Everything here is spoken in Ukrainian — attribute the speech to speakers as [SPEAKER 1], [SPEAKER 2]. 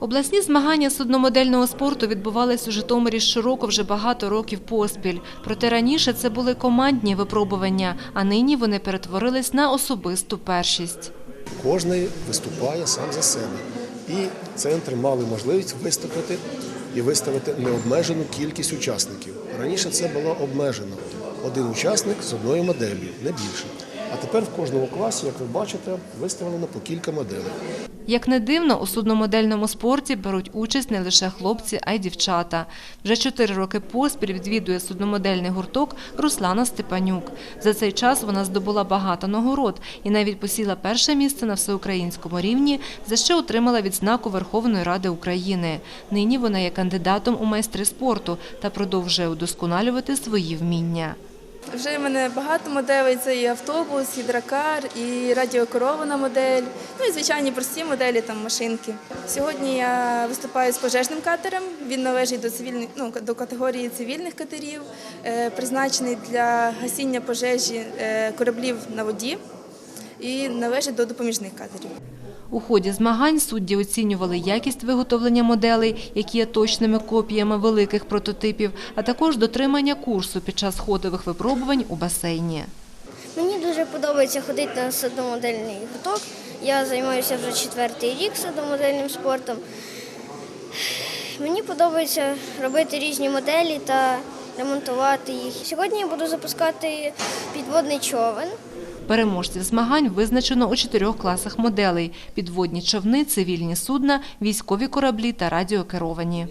[SPEAKER 1] Обласні змагання судномодельного спорту відбувались у Житомирі щороку вже багато років поспіль. Проте раніше це були командні випробування, а нині вони перетворились на особисту першість.
[SPEAKER 2] Кожний виступає сам за себе. І центри мали можливість виступити і виставити необмежену кількість учасників. Раніше це було обмежено. Один учасник з одною моделлю, не більше. А тепер в кожному класі, як ви бачите, виставлено по кілька моделей.
[SPEAKER 1] Як не дивно, у судномодельному спорті беруть участь не лише хлопці, а й дівчата. Вже чотири роки поспіль відвідує судномодельний гурток Руслана Степанюк. За цей час вона здобула багато нагород і навіть посіла перше місце на всеукраїнському рівні, за що отримала відзнаку Верховної Ради України. Нині вона є кандидатом у майстри спорту та продовжує удосконалювати свої вміння.
[SPEAKER 3] Вже в мене багато моделей. Це і автобус, і дракар, і радіокорована модель. Ну і звичайні прості моделі, там машинки. Сьогодні я виступаю з пожежним катером. Він належить до цивільних, ну до категорії цивільних катерів, е, призначений для гасіння пожежі е, кораблів на воді і належить до допоміжних катерів.
[SPEAKER 1] У ході змагань судді оцінювали якість виготовлення моделей, які є точними копіями великих прототипів, а також дотримання курсу під час ходових випробувань у басейні.
[SPEAKER 4] Мені дуже подобається ходити на судномодельний гурток. Я займаюся вже четвертий рік судномодельним спортом. Мені подобається робити різні моделі та ремонтувати їх. Сьогодні я буду запускати підводний човен.
[SPEAKER 1] Переможців змагань визначено у чотирьох класах моделей – підводні човни, цивільні судна, військові кораблі та радіокеровані.